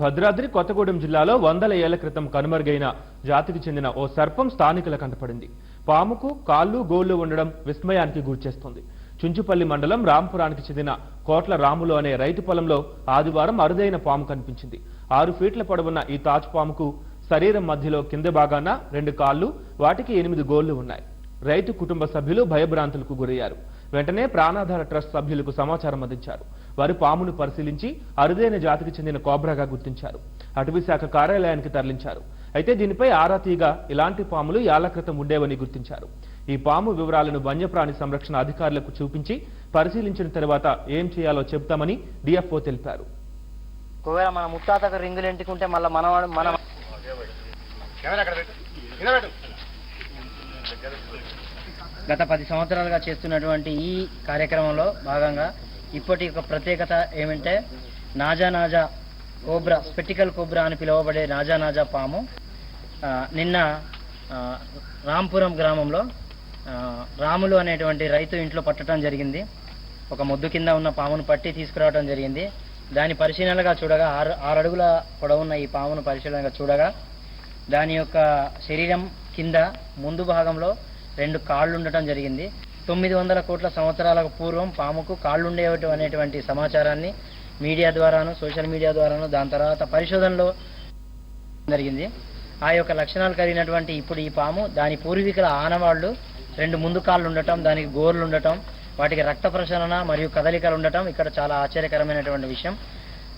భద్రాద్రి కొత్తగూడెం జిల్లాలో వందల ఏళ్ళ క్రితం కనుమరుగైన జాతికి చెందిన ఓ సర్పం స్థానికుల కంటపడింది పాముకు కాళ్ళు గోళ్ళు ఉండడం విస్మయానికి గురిచేస్తుంది. చుంచుపల్లి మండలం రాంపురానికి చెందిన కోట్ల రాములు అనే రైతు పొలంలో ఆదివారం అరుదైన పాము కనిపించింది. ఆరు ఫీట్ల పొడవున్న ఈ తాజు పాముకు శరీరం మధ్యలో కింద భాగాన రెండు కాళ్ళు వాటికి ఎనిమిది గోళ్ళు ఉన్నాయి. రైతు కుటుంబ సభ్యులు భయభ్రాంతులకు గురయ్యారు. వెంటనే ప్రాణాధార ట్రస్ట్ సభ్యులకు సమాచారం అందించారు. వారు పామును పరిశీలించి అరుదైన జాతికి చెందిన కోబ్రాగా గుర్తించారు. అటవీ శాఖ కార్యాలయానికి తరలించారు. అయితే దీనిపై ఆరా తీగా ఇలాంటి పాములు ఏళ్ళ క్రితం ఉండేవని గుర్తించారు. ఈ పాము వివరాలను వన్యప్రాణి సంరక్షణ అధికారులకు చూపించి పరిశీలించిన తర్వాత ఏం చేయాలో చెబుతామని డిఎఫ్ఓ తెలిపారు. ఒకవేళ మన ముత్తాతకు రింగులు ఎంటుకుంటే మళ్ళీ మనవాడు మన గత పది సంవత్సరాలుగా చేస్తున్నటువంటి ఈ కార్యక్రమంలో భాగంగా ఇప్పటి ఒక ప్రత్యేకత ఏమంటే నాజా నాజా కోబ్రా స్పెటికల్ కోబ్రా అని పిలువబడే నాజా నాజా పాము నిన్న రాంపురం గ్రామంలో రాములు అనేటువంటి రైతు ఇంట్లో పట్టడం జరిగింది. ఒక మొద్దు కింద ఉన్న పామును పట్టి తీసుకురావడం జరిగింది. దాని పరిశీలనగా చూడగా ఆరు ఆరు అడుగుల పొడవున్న ఈ పామును పరిశీలనగా చూడగా దాని యొక్క శరీరం కింద ముందు భాగంలో రెండు కాళ్ళు ఉండటం జరిగింది. తొమ్మిది వందల కోట్ల సంవత్సరాలకు పూర్వం పాముకు కాళ్ళు ఉండేవి అనేటువంటి సమాచారాన్ని మీడియా ద్వారాను సోషల్ మీడియా ద్వారాను దాని తర్వాత పరిశోధనలో జరిగింది. ఆ యొక్క లక్షణాలు కలిగినటువంటి ఇప్పుడు ఈ పాము దాని పూర్వీకుల ఆనవాళ్ళు రెండు ముందు కాళ్ళు ఉండటం దానికి గోర్లు ఉండటం వాటికి రక్త ప్రసరణ మరియు కదలికలు ఉండటం ఇక్కడ చాలా ఆశ్చర్యకరమైనటువంటి విషయం.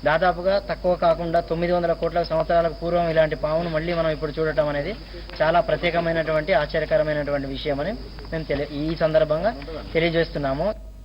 దాదాపుగా తక్కువ కాకుండా తొమ్మిది వందల కోట్ల సంవత్సరాలకు పూర్వం ఇలాంటి పామును మళ్ళీ మనం ఇప్పుడు చూడటం అనేది చాలా ప్రత్యేకమైనటువంటి ఆశ్చర్యకరమైనటువంటి విషయం అని మేము తెలియ ఈ సందర్భంగా తెలియజేస్తున్నాము.